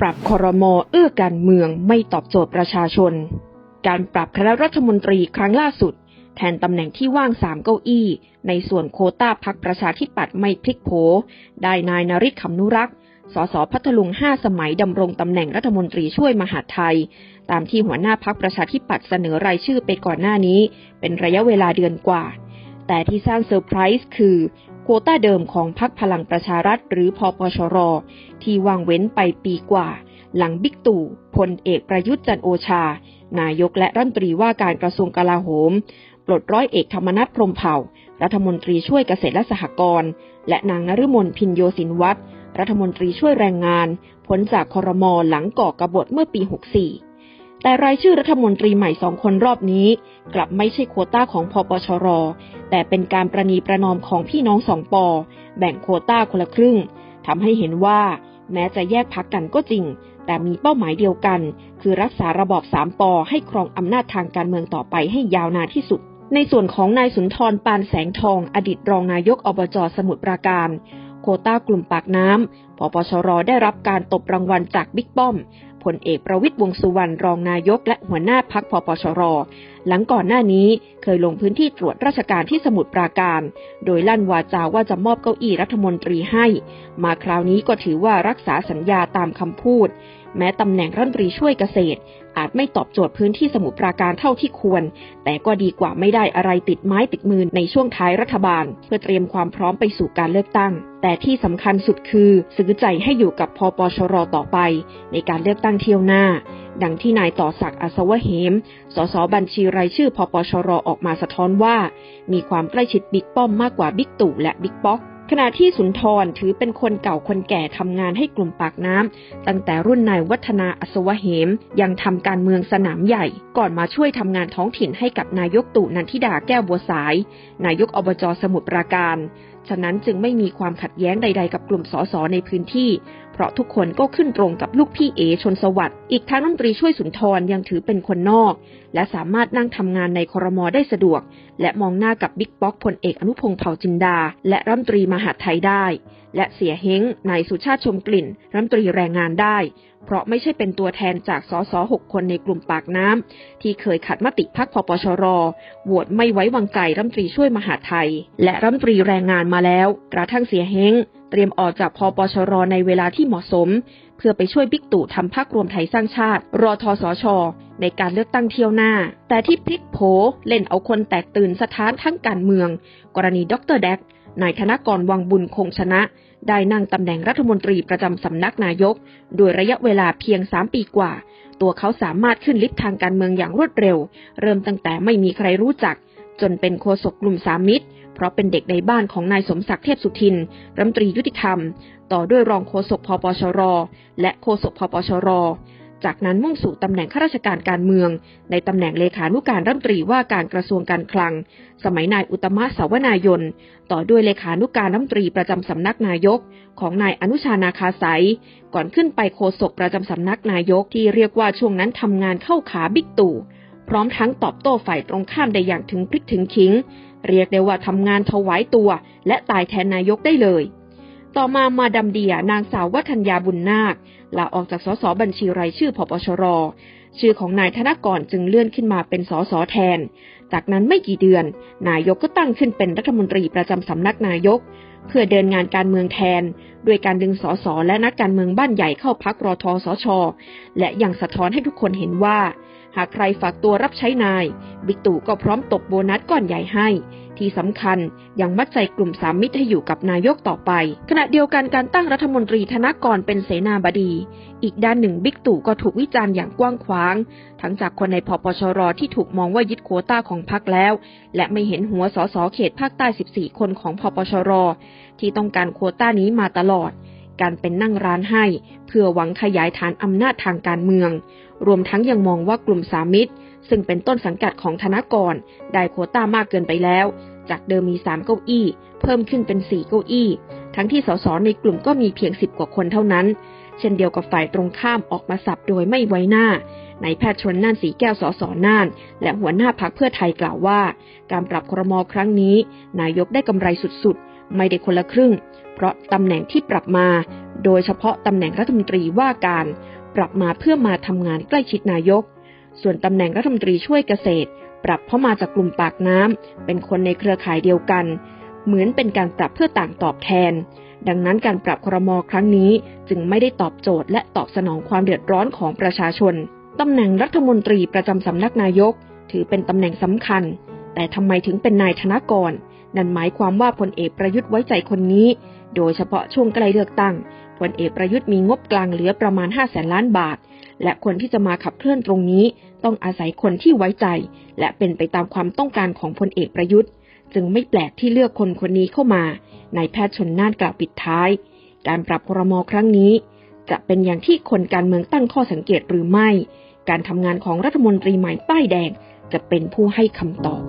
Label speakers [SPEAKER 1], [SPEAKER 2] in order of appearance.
[SPEAKER 1] ปรับคอรมอเอื้อการเมืองไม่ตอบโจทย์ประชาชน การปรับคณะรัฐมนตรีครั้งล่าสุด แทนตำแหน่งที่ว่างสามเก้าอี้ ในส่วนโคต้าพักประชาธิปัตย์ไม่พลิกโผ ได้นายนริศขำนุรักษ์สสพัทลุงห้าสมัยดำรงตำแหน่งรัฐมนตรีช่วยมหาดไทย ตามที่หัวหน้าพักประชาธิปัตย์เสนอรายชื่อไปก่อนหน้านี้ เป็นระยะเวลาเดือนกว่า แต่ที่สร้างเซอร์ไพรส์คือ โควต้าเดิมของพักพลังประชารัฐหรือพอปชร ที่วางเว้นไปปีกว่า หลังบิ๊กตู่พลเอกประยุทธ์จันโอชา นายกและรัฐมนตรีว่าการกระทรวงกลาโหม ปลดร้อยเอกธรรมนัฐพรมเผ่า รัฐมนตรีช่วยเกษตรและสหกรณ์และนางนฤมลพินโยสินวัตรรัฐมนตรีช่วยแรงงาน พ้นจากคอรมอหลังก่อกระบฏเมื่อปี 64 แต่รายชื่อรัฐมนตรีใหม่สองคนรอบนี้ กลับไม่ใช่โควต้าของพปชร แต่เป็นการประนีประนอมของพี่น้องสองปอ แบ่งโควต้าคนละครึ่งทำให้เห็นว่า แม้จะแยกพักกันก็จริง แต่มีเป้าหมายเดียวกัน คือรักษาระบอบสามปอให้ครองอำนาจทางการเมืองต่อไปให้ยาวนานที่สุดในส่วนของนายสุนทรปานแสงทอง อดีตรองนายกอบจสมุทรปราการ โควต้ากลุ่มปากน้ำปปชรได้รับการตบรางวัลจากบิ๊กป้อม พลเอกประวิตยวงสุวรรณรองนายกและหัวหน้าพักพปชร หลังก่อนหน้านี้เคยลงพื้นที่ตรวจราชการที่สมุทรปราการ โดยลั่นวาจาว่าจะมอบเก้าอี้รัฐมนตรีให้ มาคราวนี้ก็ถือว่ารักษาสัญญาตามคำพูด แม้ตำแหน่งรัฐมนตรีช่วยเกษตร อาจไม่ตอบโจทย์พื้นที่สมุทรปราการเท่าที่ควร แต่ก็ดีกว่าไม่ได้อะไรติดไม้ติดมือในช่วงท้ายรัฐบาล เพื่อเตรียมความพร้อมไปสู่การเลือกตั้ง แต่ที่สำคัญสุดคือซื้อใจให้อยู่กับพอปชรต่อไป ในการเลือกตั้งเที่ยวหน้า ดังที่นายต่อศักดิ์อัศวะเหม สสบัญชีรายชื่อพปชรออกมาสะท้อนว่า มีความใกล้ชิดบิ๊กป้อมมากกว่าบิ๊กตู่และบิ๊กป๊อกขณะที่สุนทรถือเป็นคนเก่าคนแก่ทำงานให้กลุ่มปากน้ำตั้งแต่รุ่นนายวัฒนาอัศวะเหม ยังทำการเมืองสนามใหญ่ ก่อนมาช่วยทำงานท้องถิ่นให้กับนายกตู่นันทิดาแก้วบัวสาย นายกอบจสมุทรปราการ ฉะนั้นจึงไม่มีความขัดแย้งใด ๆ กับกลุ่มสสในพื้นที่ เพราะทุกคนก็ขึ้นตรงกับลูกพี่เอชนสวัสดิ์อีกทั้งรัฐมนตรีช่วยสุนทรยังถือเป็นคนนอก และสามารถนั่งทำงานในคอรมอได้สะดวก และมองหน้ากับบิ๊กป๊อกพลเอกอนุพงษ์เผ่าจินดา และรัฐมนตรีมหาไทยได้ และเสียเฮงนายสุชาติชมกลิ่นรัฐมนตรีแรงงานได้ เพราะไม่ใช่เป็นตัวแทนจากสสหกคนในกลุ่มปากน้ำที่เคยขัดมติพักพปชรโหวตไม่ไว้วางใจรัฐมนตรีช่วยมหาไทย และรัฐมนตรีแรงงานมาแล้ว กระทั่งเสียเฮง ตรียมออกจากพปชรในเวลาที่เหมาะสม เพื่อไปช่วยบิ๊กตู่ทำพักรวมไทยสร้างชาติ รอทสชในการเลือกตั้งเที่ยวหน้า แต่ที่พลิกโผเล่นเอาคนแตกตื่นสถานทั้งการเมือง กรณีดรแดกนายธนกรวังบุญคงชนะ ได้นั่งตำแหน่งรัฐมนตรีประจำสำนักนายก โดยระยะเวลาเพียง3ปีกว่า ตัวเขาสามารถขึ้นลิฟต์ทางการเมืองอย่างรวดเร็ว เริ่มตั้งแต่ไม่มีใครรู้จัก จนเป็นโฆษกกลุ่มสามมิตร เพราะเป็นเด็กในบ้านของนายสมศักดิ์เทพสุทินรัฐมนตรียุติธรรม ต่อด้วยรองโฆษกพปชร และโฆษกพปชร จากนั้นมุ่งสู่ตำแหน่งข้าราชการการเมือง ในตำแหน่งเลขานุการรัฐมนตรีว่าการกระทรวงการคลัง สมัยนายอุตมะสาวนายน ต่อด้วยเลขานุการรัฐมนตรีประจำสำนักนายกของนายอนุชานาคาสายก่อนขึ้นไปโฆษกประจำสำนักนายกที่เรียกว่าช่วงนั้นทำงานเข้าขาบิ๊กตู่ พร้อมทั้งตอบโต้ฝ่ายตรงข้ามได้อย่างถึงพริกถึงขิง เรียกได้ว่าทำงานถวายตัว และตายแทนนายกได้เลย ต่อมามาดามเดียนางสาววัฒนยาบุญนาคลาออกจากสสบัญชีรายชื่อพปชร ชื่อของนายธนกรจึงเลื่อนขึ้นมาเป็นสสแทน จากนั้นไม่กี่เดือน นายกก็ตั้งขึ้นเป็นรัฐมนตรีประจำสำนักนายก เพื่อเดินงานการเมืองแทนด้วยการดึงสสและนักการเมืองบ้านใหญ่เข้าพักรอทอสชและยังสะท้อนให้ทุกคนเห็นว่า หากใครฝากตัวรับใช้นาย บิ๊กตู่ก็พร้อมตบโบนัสก้อนใหญ่ให้ ที่สำคัญยังมัดใจกลุ่มสามมิตรให้อยู่กับนายกต่อไป ขณะเดียวกันการตั้งรัฐมนตรีธนกรเป็นเสนาบดี อีกด้านหนึ่งบิ๊กตู่ก็ถูกวิจารณ์อย่างกว้างขวาง ทั้งจากคนในพปชรที่ถูกมองว่ายึดโควต้าของพรรคแล้ว และไม่เห็นหัวสสเขตภาคใต้ 14 คนของพปชรที่ต้องการโควต้านี้มาตลอด การเป็นนั่งร้านให้ เพื่อหวังขยายฐานอำนาจทางการเมือง รวมทั้งยังมองว่ากลุ่มสามมิตร ซึ่งเป็นต้นสังกัดของธนกร ได้โควต้ามากเกินไปแล้ว จากเดิมมี 3 เก้าอี้ เพิ่มขึ้นเป็น 4 เก้าอี้ ทั้งที่สสในกลุ่มก็มีเพียง 10 กว่าคนเท่านั้น เช่นเดียวกับฝ่ายตรงข้ามออกมาสับโดยไม่ไว้หน้านายแพทย์ชนน่านสีแก้วสสน่าน และหัวหน้าพักเพื่อไทยกล่าวว่า การปรับครมอครั้งนี้ นายกได้กำไรสุดๆ ไม่ได้คนละครึ่ง เพราะตำแหน่งที่ปรับมา โดยเฉพาะตำแหน่งรัฐมนตรีว่าการ ปรับมาเพื่อมาทำงานใกล้ชิดนายก ส่วนตำแหน่งรัฐมนตรีช่วยเกษตร ปรับเพราะมาจากกลุ่มปากน้ำเป็นคนในเครือข่ายเดียวกัน เหมือนเป็นการปรับเพื่อต่างตอบแทนดังนั้นการปรับครมอครั้งนี้จึงไม่ได้ตอบโจทย์และตอบสนองความเดือดร้อนของประชาชน ตำแหน่งรัฐมนตรีประจำสำนักนายก ถือเป็นตำแหน่งสำคัญ แต่ทำไมถึงเป็นนายธนกร นั่นหมายความว่าพลเอกประยุทธ์ไว้ใจคนนี้ โดยเฉพาะช่วงใกล้เลือกตั้งพลเอกประยุทธ์มีงบกลางเหลือประมาณ 5 0 0แสนล้านบาท และคนที่จะมาขับเคลื่อนตรงนี้ ต้องอาศัยคนที่ไว้ใจ และเป็นไปตามความต้องการของพลเอกประยุทธ์ จึงไม่แปลกที่เลือกคนคนนี้เข้ามานายแพทย์ชนน่านกล่าวปิดท้าย การปรับครมครั้งนี้ จะเป็นอย่างที่คนการเมืองตั้งข้อสังเกตหรือไม่ การทำงานของรัฐมนตรีใหม่ป้ายแดงจะเป็นผู้ให้คำตอบ